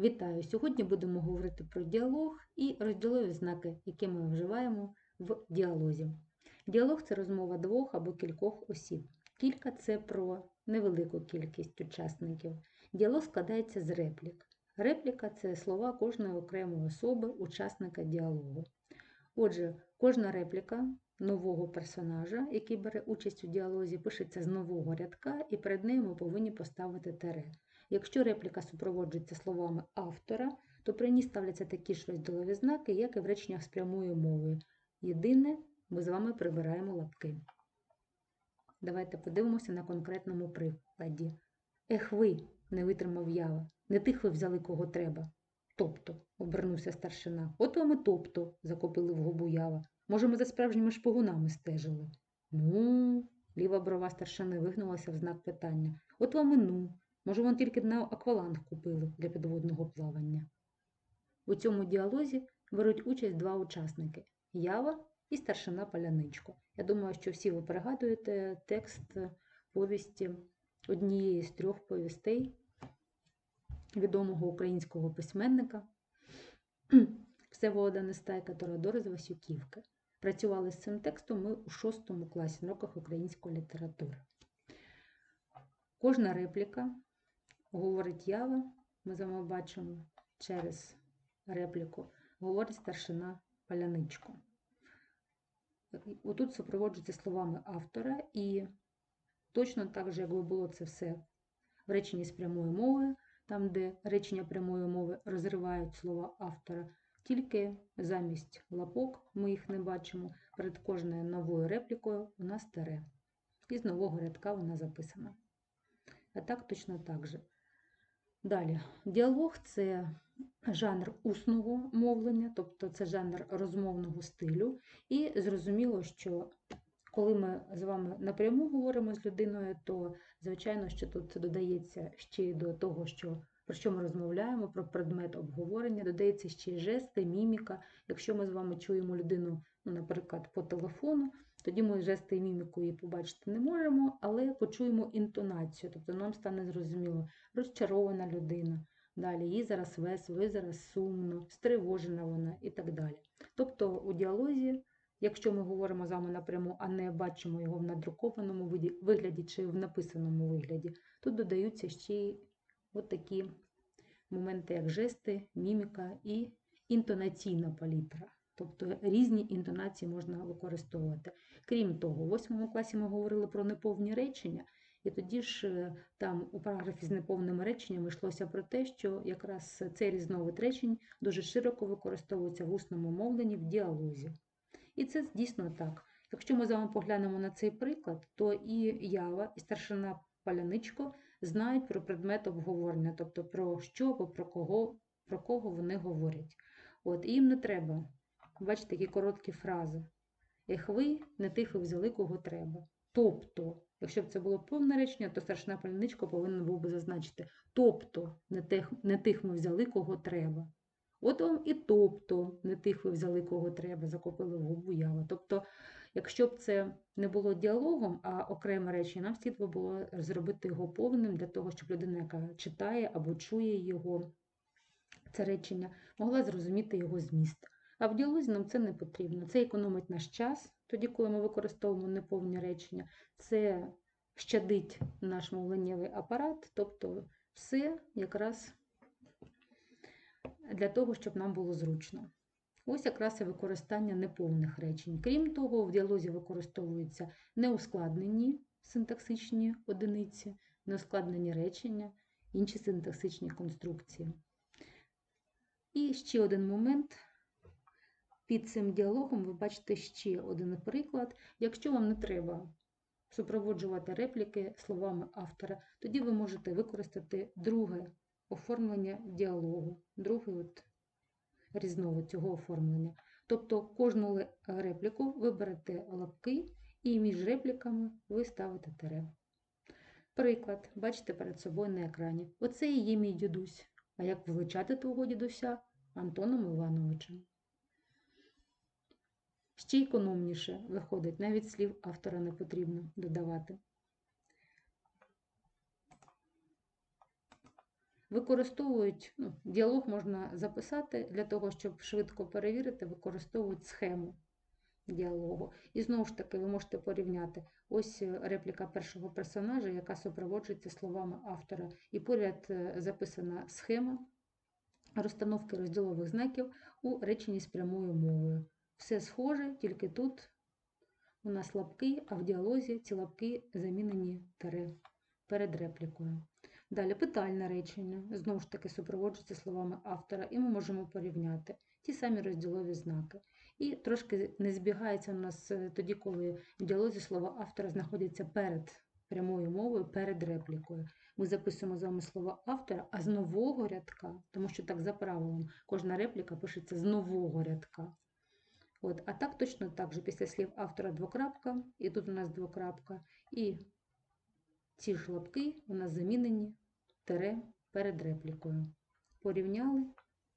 Вітаю! Сьогодні будемо говорити про діалог і розділові знаки, які ми вживаємо в діалозі. Діалог це розмова двох або кількох осіб. Кілька це про невелику кількість учасників. Діалог складається з реплік. Репліка це слова кожної окремої особи, учасника діалогу. Отже, кожна репліка нового персонажа, який бере участь у діалозі, пишеться з нового рядка, і перед нею ми повинні поставити тере. Якщо репліка супроводжується словами автора, то при ній ставляться такі ж розділові знаки, як і в реченнях з прямою мовою. Єдине, ми з вами прибираємо лапки. Давайте подивимося на конкретному прикладі. Ех ви, не витримав ява, не тих ви взяли кого треба. Тобто, обернувся старшина. От вам і тобто, закопили в губу ява. Може, ми за справжніми шпигунами стежили. Ну, ліва брова старшини вигнулася в знак питання. От вам і ну. Може, вон тільки на акваланг купили для підводного плавання. У цьому діалозі беруть участь два учасники Ява і старшина Паляничко. Я думаю, що всі ви пригадуєте текст повісті однієї з трьох повістей відомого українського письменника Всеволода Нестайка Торадори з Васюківки. Працювали з цим текстом ми у шостому класі на уроках української літератури. Кожна репліка говорить ява, ми з вами бачимо через репліку, говорить старшина Паляничко. Отут супроводжується словами автора, і точно так же, якби було це все в реченні з прямою мовою, там, де речення прямої мови розривають слова автора, тільки замість лапок, ми їх не бачимо, перед кожною новою реплікою у нас тере. І з нового рядка вона записана. А так точно так же. Далі, діалог це жанр усного мовлення, тобто це жанр розмовного стилю. І зрозуміло, що коли ми з вами напряму говоримо з людиною, то, звичайно, що тут це додається ще й до того, що, про що ми розмовляємо, про предмет обговорення, додається ще й жести, міміка. Якщо ми з вами чуємо людину, ну, наприклад, по телефону, тоді ми жести і міміку її побачити не можемо, але почуємо інтонацію, тобто нам стане зрозуміло, розчарована людина. Далі їй зараз весело, їй зараз сумно, стривожена вона і так далі. Тобто у діалозі, якщо ми говоримо з вами напряму, а не бачимо його в надрукованому вигляді чи в написаному вигляді, тут додаються ще й такі моменти, як жести, міміка і інтонаційна палітра. Тобто різні інтонації можна використовувати. Крім того, у восьмому класі ми говорили про неповні речення, і тоді ж там у параграфі з неповними реченнями йшлося про те, що якраз цей різновид речень дуже широко використовується в усному мовленні в діалозі. І це дійсно так. Якщо ми з вами поглянемо на цей приклад, то і ява, і старшина Паляничко знають про предмет обговорення, тобто про що або про кого, про кого вони говорять. От, І їм не треба. Бачите, такі короткі фрази. Ех ви, не тих ви взяли, кого треба. Тобто, якщо б це було повне речення, то старшина пальничко повинен був би зазначити, тобто, не тих, не тих ми взяли, кого треба. От вам і тобто, не тих ви взяли, кого треба, закопили в губу ява. Тобто, якщо б це не було діалогом, а окреме речення, нам слід би було зробити його повним для того, щоб людина, яка читає або чує його, це речення, могла зрозуміти його зміст. А в діалозі нам це не потрібно. Це економить наш час, тоді, коли ми використовуємо неповні речення, це щадить наш мовленнєвий апарат, тобто все якраз для того, щоб нам було зручно. Ось якраз і використання неповних речень. Крім того, в діалозі використовуються неускладнені синтаксичні одиниці, неускладнені речення, інші синтаксичні конструкції. І ще один момент. Під цим діалогом ви бачите ще один приклад. Якщо вам не треба супроводжувати репліки словами автора, тоді ви можете використати друге оформлення діалогу, другий от різновид цього оформлення. Тобто кожну репліку ви берете лапки і між репліками ви ставите тере. Приклад, бачите перед собою на екрані. Оце і є мій дідусь. А як величати твого дідуся Антоном Івановичем? Ще економніше виходить, навіть слів автора не потрібно додавати. Використовують, ну, діалог можна записати для того, щоб швидко перевірити, використовують схему діалогу. І знову ж таки, ви можете порівняти ось е, репліка першого персонажа, яка супроводжується словами автора, і поряд е, записана схема розстановки розділових знаків у реченні з прямою мовою. Все схоже, тільки тут у нас лапки, а в діалозі ці лапки замінені тире перед реплікою. Далі питальне речення, знову ж таки, супроводжується словами автора, і ми можемо порівняти ті самі розділові знаки. І трошки не збігається у нас е, тоді, коли в діалозі слова автора знаходяться перед прямою мовою, перед реплікою. Ми записуємо з вами слово автора, а з нового рядка, тому що так за правилом кожна репліка пишеться з нового рядка. От, А так точно так же після слів автора двокрапка, і тут у нас двокрапка, і ці ж лапки у нас замінені тере перед реплікою. Порівняли,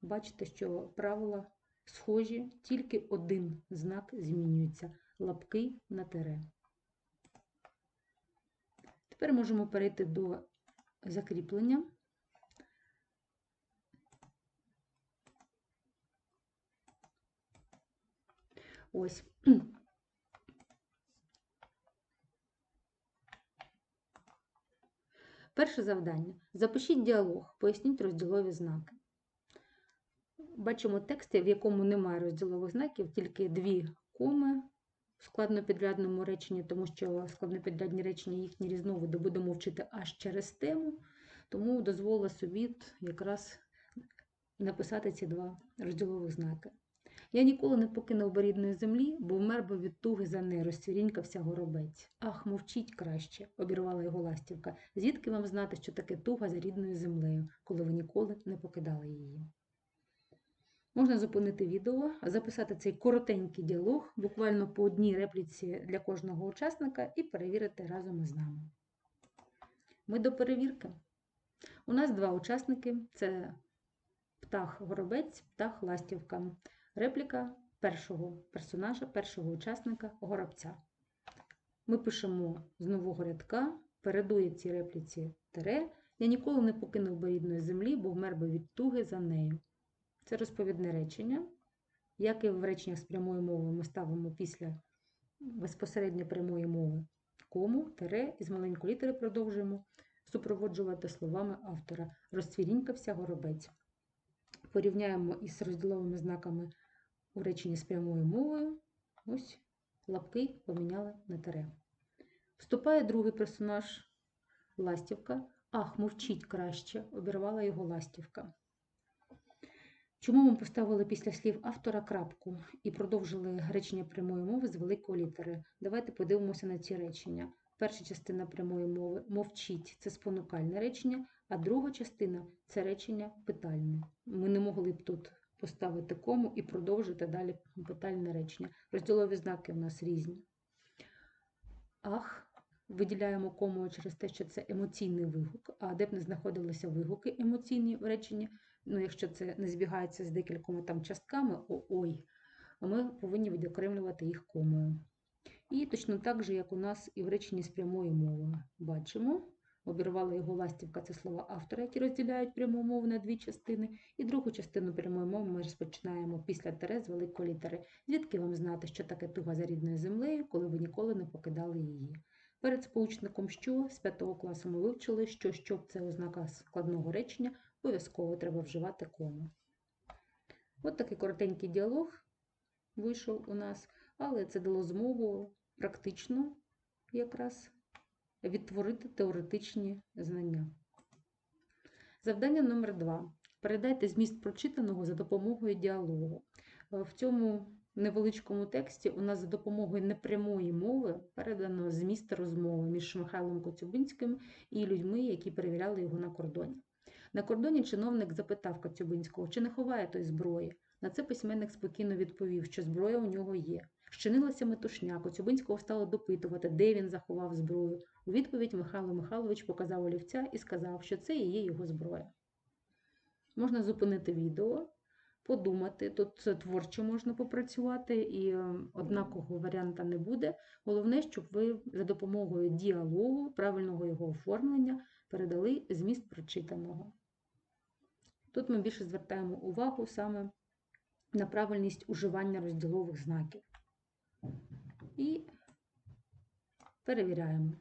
бачите, що правила схожі, тільки один знак змінюється лапки на тере. Тепер можемо перейти до закріплення. Ось. Перше завдання. Запишіть діалог, поясніть розділові знаки. Бачимо тексти, в якому немає розділових знаків, тільки дві коми в складнопідрядному реченні, тому що складнопідрядні речення, їхні різновиди будемо вчити аж через тему, тому дозволила собі якраз написати ці два розділових знаки. Я ніколи не покинув би рідної землі, бо вмер би від туги за нею, розцвірінькався горобець. Ах, мовчіть краще, обірвала його ластівка. Звідки вам знати, що таке туга за рідною землею, коли ви ніколи не покидали її? Можна зупинити відео, записати цей коротенький діалог, буквально по одній репліці для кожного учасника, і перевірити разом із нами. Ми до перевірки. У нас два учасники: це птах горобець, птах ластівка. Репліка першого персонажа, першого учасника горобця. Ми пишемо з нового рядка, передує цій репліці тере. Я ніколи не покинув би рідної землі, бо вмер би від туги за нею. Це розповідне речення. Як і в реченнях з прямої мови ми ставимо після безпосередньо прямої мови кому, тере і з маленької літери продовжуємо супроводжувати словами автора. Розцвірінькався горобець. Порівняємо із розділовими знаками у реченні з прямою мовою. Ось лапки поміняли на тере. Вступає другий персонаж ластівка. Ах, мовчіть краще, обірвала його ластівка. Чому ми поставили після слів автора крапку і продовжили речення прямої мови з великої літери? Давайте подивимося на ці речення. Перша частина прямої мови мовчіть це спонукальне речення, а друга частина це речення питальне. Ми не могли б тут поставити кому і продовжити далі питальне речення. Розділові знаки у нас різні. Ах, виділяємо комою через те, що це емоційний вигук, а де б не знаходилися вигуки емоційні в реченні, ну, якщо це не збігається з декількома там частками, о, ой, ми повинні відокремлювати їх комою. І точно так же, як у нас і в реченні з прямою мовою. Бачимо, обірвала його ластівка це слова автора, які розділяють пряму мову на дві частини. І другу частину прямої мови ми розпочинаємо після тере з великої літери. Звідки вам знати, що таке туга за рідною землею, коли ви ніколи не покидали її? Перед сполучником що з 5 класу ми вивчили, що щоб це ознака складного речення, обов'язково треба вживати кому. От такий коротенький діалог вийшов у нас, але це дало змогу практично якраз відтворити теоретичні знання. Завдання номер 2 Передайте зміст прочитаного за допомогою діалогу. В цьому невеличкому тексті у нас за допомогою непрямої мови передано зміст розмови між Михайлом Коцюбинським і людьми, які перевіряли його на кордоні. На кордоні чиновник запитав Коцюбинського, чи не ховає той зброї. На це письменник спокійно відповів, що зброя у нього є. Щинилася метушня, Коцюбинського стало допитувати, де він заховав зброю. У відповідь Михайло Михайлович показав олівця і сказав, що це і є його зброя. Можна зупинити відео, подумати. Тут творчо можна попрацювати, і е, однакового варіанта не буде. Головне, щоб ви за допомогою діалогу, правильного його оформлення передали зміст прочитаного. Тут ми більше звертаємо увагу саме на правильність уживання розділових знаків. І перевіряємо.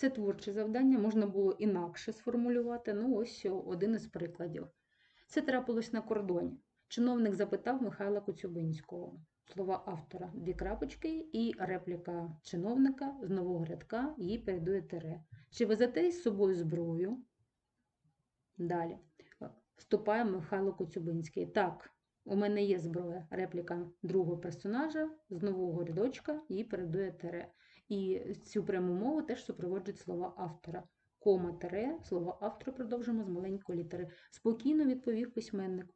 Це творче завдання, можна було інакше сформулювати. Ну, ось один із прикладів. Це трапилось на кордоні. Чиновник запитав Михайла Коцюбинського. Слова автора дві крапочки і репліка чиновника з нового рядка її передує тире. Чи везете із собою зброю? Далі. Вступає Михайло Коцюбинський. Так, у мене є зброя. Репліка другого персонажа з нового рядочка її передує тире. І цю пряму мову теж супроводжують слова автора. Кома тире, слово автора продовжимо з маленької літери. Спокійно відповів письменник.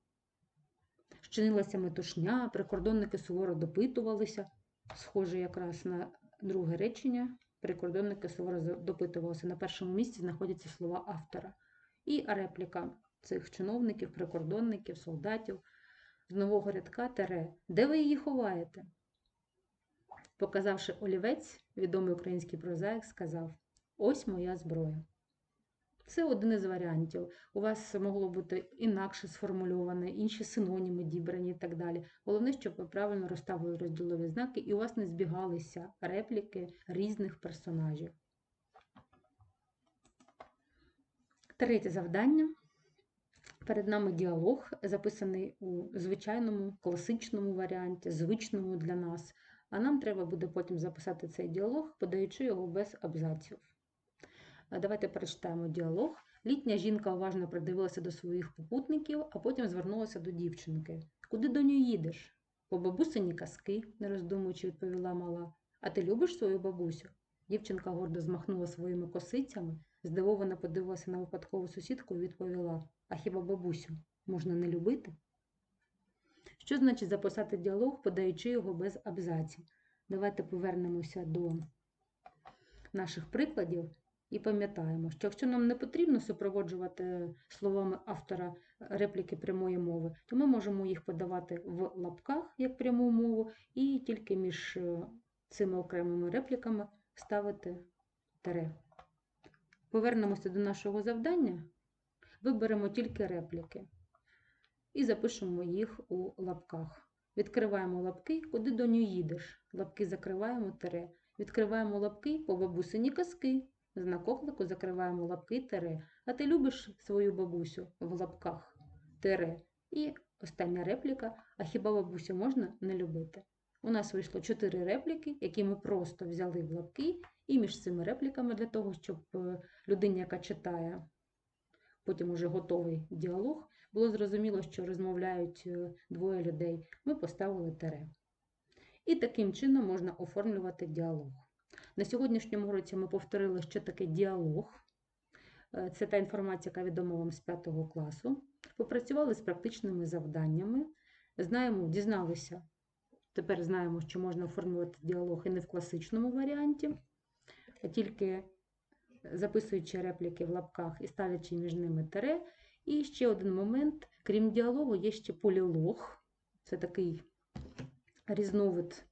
Щинилася метушня, прикордонники суворо допитувалися. Схоже якраз на друге речення. Прикордонники суворо допитувалися. На першому місці знаходяться слова автора. І репліка цих чиновників, прикордонників, солдатів з нового рядка тере. Де ви її ховаєте? Показавши олівець, відомий український прозаїк сказав: Ось моя зброя. Це один із варіантів. У вас могло бути інакше сформульоване, інші синоніми дібрані і так далі. Головне, щоб ви правильно розставили розділові знаки і у вас не збігалися репліки різних персонажів. Третє завдання. Перед нами діалог, записаний у звичайному класичному варіанті, звичному для нас. А нам треба буде потім записати цей діалог, подаючи його без абзаців. Давайте перечитаємо діалог. Літня жінка уважно придивилася до своїх попутників, а потім звернулася до дівчинки. Куди доню їдеш? По бабусині казки, не роздумуючи, відповіла мала. А ти любиш свою бабусю? Дівчинка гордо змахнула своїми косицями, здивовано подивилася на випадкову сусідку і відповіла: А хіба бабусю можна не любити? Що значить записати діалог, подаючи його без абзаців? Давайте повернемося до наших прикладів і пам'ятаємо, що якщо нам не потрібно супроводжувати словами автора репліки прямої мови, то ми можемо їх подавати в лапках як пряму мову, і тільки між цими окремими репліками ставити тире. Повернемося до нашого завдання, виберемо тільки репліки і запишемо їх у лапках. Відкриваємо лапки, куди до нього їдеш. Лапки закриваємо тире. Відкриваємо лапки по бабусині казки. Знак оклику закриваємо лапки тире. А ти любиш свою бабусю в лапках тире. І остання репліка. А хіба бабусю можна не любити? У нас вийшло чотири репліки, які ми просто взяли в лапки, і між цими репліками для того, щоб людині, яка читає, потім уже готовий діалог, було зрозуміло, що розмовляють двоє людей, ми поставили тире. І таким чином можна оформлювати діалог. На сьогоднішньому році ми повторили, що таке діалог. Це та інформація, яка відома вам з 5 класу. Попрацювали з практичними завданнями. Знаємо, дізналися, тепер знаємо, що можна оформлювати діалог і не в класичному варіанті, а тільки записуючи репліки в лапках і ставлячи між ними тире. І ще один момент: крім діалогу, є ще полілог. Це такий різновид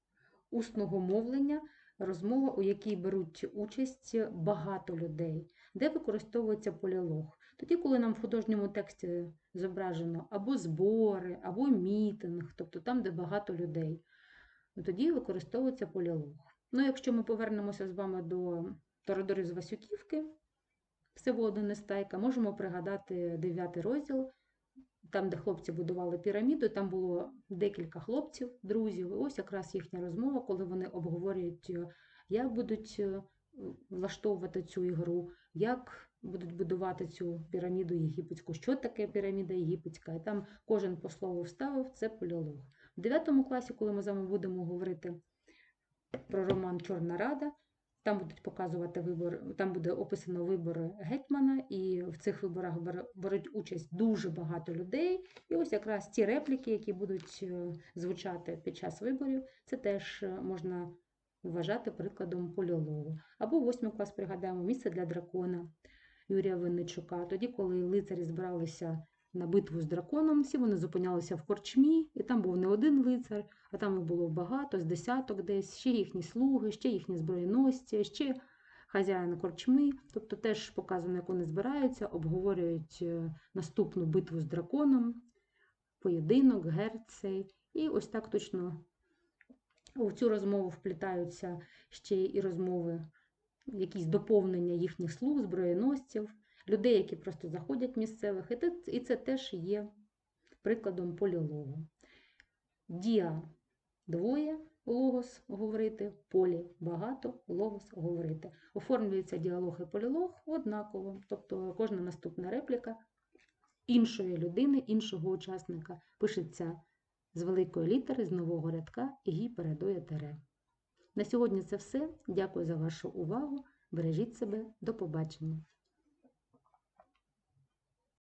усного мовлення, розмова, у якій беруть участь багато людей, де використовується полілог. Тоді, коли нам в художньому тексті зображено або збори, або мітинг, тобто там, де багато людей, тоді використовується полілог. Ну, якщо ми повернемося з вами до Торадорів з Васюківки, Всеволода Нестайка, можемо пригадати 9 розділ, там, де хлопці будували піраміду, там було декілька хлопців, друзів. І ось якраз їхня розмова, коли вони обговорюють, як будуть влаштовувати цю ігру, як будуть будувати цю піраміду єгипетську, що таке піраміда єгипетська. І там кожен по слову вставив це поліолог. В 9 класі, коли ми з вами будемо говорити про роман Чорна Рада, там будуть показувати вибори, там буде описано вибори гетьмана, і в цих виборах беруть участь дуже багато людей. І ось якраз ті репліки, які будуть звучати під час виборів, це теж можна вважати прикладом поліологу. Або восьмий клас пригадаємо місце для дракона Юрія Винничука. Тоді, коли лицарі збиралися на битву з драконом, всі вони зупинялися в корчмі, і там був не один лицар, а там їх було багато, з десяток десь, ще їхні слуги, ще їхні зброєносці, ще хазяїн корчми, тобто теж показано, як вони збираються, обговорюють е, наступну битву з драконом, поєдинок, герцей. І ось так точно у цю розмову вплітаються ще і розмови, якісь доповнення їхніх слуг, зброєносців, людей, які просто заходять місцевих. І те- І це теж є прикладом полілогу. Діа двоє логос говорити, полі багато, логос говорити. Оформлюється діалог і полілог однаково, тобто кожна наступна репліка іншої людини, іншого учасника пишеться з великої літери, з нового рядка і передує тере. На сьогодні це все. Дякую за вашу увагу. Бережіть себе. До побачення.